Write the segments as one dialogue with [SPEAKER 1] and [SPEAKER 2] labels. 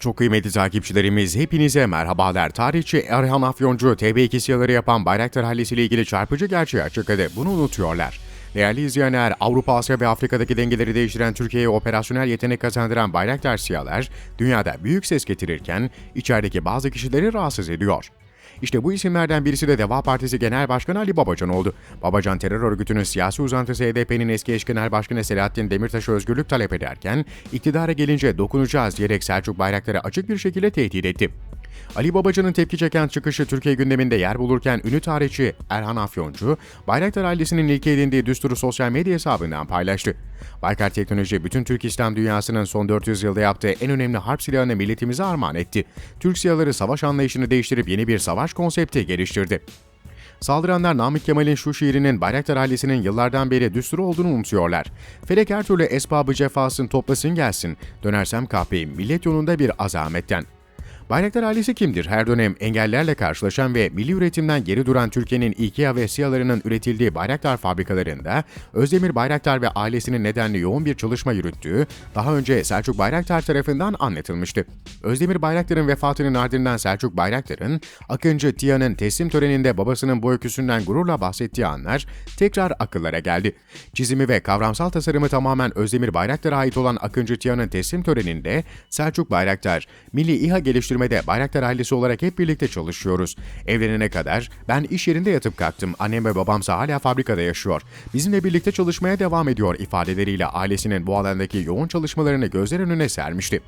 [SPEAKER 1] Çok kıymetli takipçilerimiz hepinize merhabalar. Tarihçi Erhan Afyoncu TB2 siyaları yapan Bayraktar ailesiyle ilgili çarpıcı gerçeği açıkladı. Bunu unutuyorlar. Değerli izleyenler, Avrupa, Asya ve Afrika'daki dengeleri değiştiren Türkiye'ye operasyonel yetenek kazandıran Bayraktar siyalar dünyada büyük ses getirirken içerideki bazı kişileri rahatsız ediyor. İşte bu isimlerden birisi de Deva Partisi Genel Başkanı Ali Babacan oldu. Babacan terör örgütünün siyasi uzantısı HDP'nin eski eş genel başkanı Selahattin Demirtaş'a özgürlük talep ederken iktidara gelince dokunacağız diyerek Selçuk Bayraktar'ı açık bir şekilde tehdit etti. Ali Babacan'ın tepki çeken çıkışı Türkiye gündeminde yer bulurken ünlü tarihçi Erhan Afyoncu, Bayraktar ailesinin ilke edindiği düsturu sosyal medya hesabından paylaştı. Baykar Teknoloji bütün Türk İslam dünyasının son 400 yılda yaptığı en önemli harp silahını milletimize armağan etti. Türk silahları savaş anlayışını değiştirip yeni bir savaş konsepti geliştirdi. Saldıranlar Namık Kemal'in şu şiirinin Bayraktar ailesinin yıllardan beri düsturu olduğunu unutuyorlar. Felek her türlü esbabı cefasın toplasın gelsin, dönersem kahpeyim millet yolunda bir azametten. Bayraktar ailesi kimdir? Her dönem engellerle karşılaşan ve milli üretimden geri duran Türkiye'nin İKEA ve SİHA'larının üretildiği Bayraktar fabrikalarında Özdemir Bayraktar ve ailesinin nedenli yoğun bir çalışma yürüttüğü daha önce Selçuk Bayraktar tarafından anlatılmıştı. Özdemir Bayraktar'ın vefatının ardından Selçuk Bayraktar'ın Akıncı Tia'nın teslim töreninde babasının bu öyküsünden gururla bahsettiği anlar tekrar akıllara geldi. Çizimi ve kavramsal tasarımı tamamen Özdemir Bayraktar'a ait olan Akıncı Tia'nın teslim töreninde Selçuk Bayraktar, Milli İHA geliştirmede Bayraktar ailesi olarak hep birlikte çalışıyoruz. Evlenene kadar ben iş yerinde yatıp kalktım. Annem ve babamsa hala fabrikada yaşıyor. Bizimle birlikte çalışmaya devam ediyor ifadeleriyle ailesinin bu alandaki yoğun çalışmalarını gözler önüne sermişti.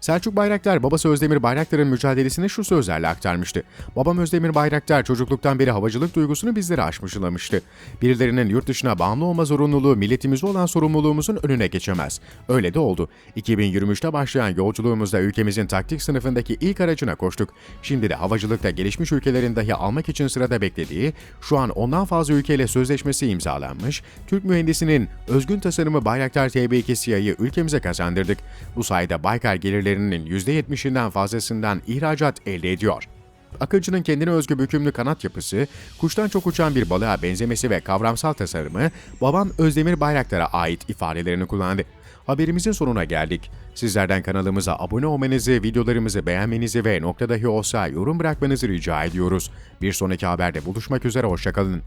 [SPEAKER 1] Selçuk Bayraktar babası Özdemir Bayraktar'ın mücadelesini şu sözlerle aktarmıştı. Babam Özdemir Bayraktar çocukluktan beri havacılık duygusunu bizlere aşmışlamıştı. Birilerinin yurt dışına bağımlı olma zorunluluğu milletimize olan sorumluluğumuzun önüne geçemez. Öyle de oldu. 2023'te başlayan yolculuğumuzda ülkemizin taktik sınıfındaki ilk aracına koştuk. Şimdi de havacılıkta gelişmiş ülkelerin dahi almak için sırada beklediği, şu an ondan fazla ülkeyle sözleşmesi imzalanmış, Türk mühendisinin özgün tasarımı Bayraktar TB2 SİHA'yı ülkemize kazandırdık. Bu sayede Baykar gelirlerinin %70'inden fazlasından ihracat elde ediyor. Akıncı'nın kendine özgü bükümlü kanat yapısı, kuştan çok uçan bir balığa benzemesi ve kavramsal tasarımı babam Özdemir Bayraktar'a ait ifadelerini kullandı. Haberimizin sonuna geldik. Sizlerden kanalımıza abone olmanızı, videolarımızı beğenmenizi ve nokta dahi olsa yorum bırakmanızı rica ediyoruz. Bir sonraki haberde buluşmak üzere, hoşçakalın.